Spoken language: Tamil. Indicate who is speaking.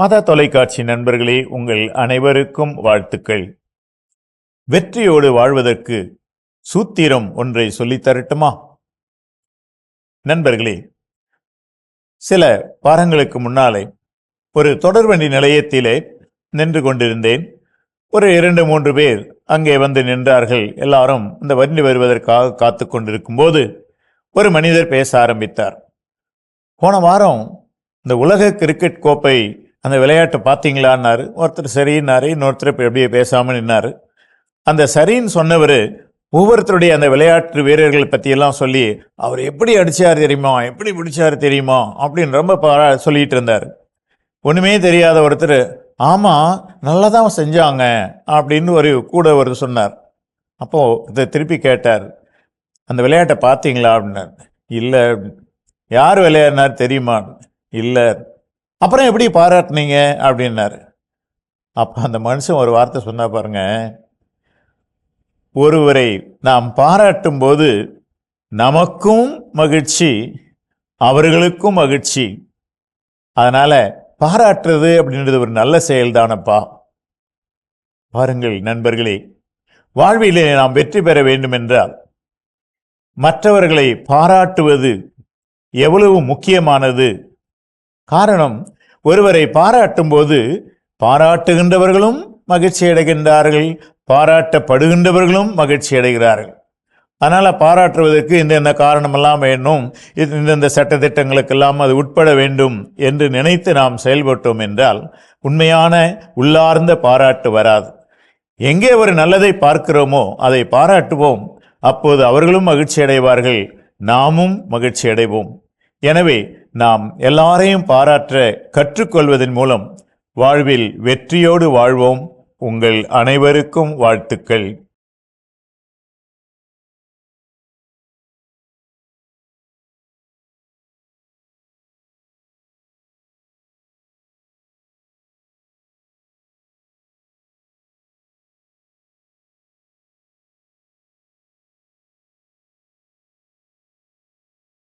Speaker 1: மத தொலைக்காட்சி நண்பர்களே உங்கள் அனைவருக்கும் வாழ்த்துக்கள். வெற்றியோடு வாழ்வதற்கு சூத்திரம் ஒன்றை சொல்லித் தரட்டுமா? நண்பர்களே சில வாரங்களுக்கு முன்னாலே ஒரு தொடர்வண்டி நிலையத்திலே நின்று கொண்டிருந்தேன். ஒரு இரண்டு மூன்று பேர் அங்கே வந்து நின்றார்கள். எல்லாரும் இந்த வண்டி வருவதற்காக காத்து கொண்டிருக்கும் போது ஒரு மனிதர் பேச ஆரம்பித்தார். போன வாரம் இந்த உலக கிரிக்கெட் கோப்பை அந்த விளையாட்டை பார்த்தீங்களான்னாரு. ஒருத்தர் சரின்னாரு இன்னொருத்தர் இப்போ எப்படியே பேசாமல் நின்னார். அந்த சரின்னு சொன்னவர் ஒவ்வொருத்தருடைய அந்த விளையாட்டு வீரர்கள் பற்றியெல்லாம் சொல்லி அவர் எப்படி அடித்தார் தெரியுமா? எப்படி பிடிச்சார் தெரியுமா? அப்படின்னு ரொம்ப பாரா சொல்லிகிட்டு இருந்தார். ஒன்றுமே தெரியாத ஒருத்தர் ஆமாம் நல்லா தான் செஞ்சாங்க அப்படின்னு ஒரு கூட ஒரு சொன்னார். அப்போது இதை திருப்பி கேட்டார். அந்த விளையாட்டை பார்த்தீங்களா? அப்படின்னார். இல்லை. யார் விளையாடினார் தெரியுமா? இல்லை. அப்புறம் எப்படி பாராட்டுனீங்க அப்படின்னாரு. அப்போ அந்த மனுஷன் ஒரு வார்த்தை சொன்னால் பாருங்க ஒருவரை நாம் பாராட்டும் போது நமக்கும் மகிழ்ச்சி அவர்களுக்கும் மகிழ்ச்சி. அதனால் பாராட்டுறது அப்படின்றது ஒரு நல்ல செயல்தானப்பா. பாருங்கள் நண்பர்களே வாழ்விலே நாம் வெற்றி பெற வேண்டும் என்றால் மற்றவர்களை பாராட்டுவது எவ்வளவு முக்கியமானது. காரணம் ஒருவரை பாராட்டும் போது பாராட்டுகின்றவர்களும் மகிழ்ச்சி அடைகின்றார்கள் பாராட்டப்படுகின்றவர்களும் மகிழ்ச்சி அடைகிறார்கள். அதனால் பாராட்டுவதற்கு இந்தந்த காரணமெல்லாம் வேணும். இந்தந்த சட்டத்திட்டங்களுக்கெல்லாம் அது உட்பட வேண்டும் என்று நினைத்து நாம் செயல்பட்டோம் என்றால் உண்மையான உள்ளார்ந்த பாராட்டு வராது. எங்கே ஒரு நல்லதை பார்க்கிறோமோ அதை பாராட்டுவோம். அப்போது அவர்களும் மகிழ்ச்சி அடைவார்கள் நாமும் மகிழ்ச்சி அடைவோம். எனவே நாம் எல்லாரையும் பாராட்ட கற்றுக்கொள்வதன் மூலம் வாழ்வில் வெற்றியோடு வாழ்வோம். உங்கள் அனைவருக்கும் வாழ்த்துக்கள்.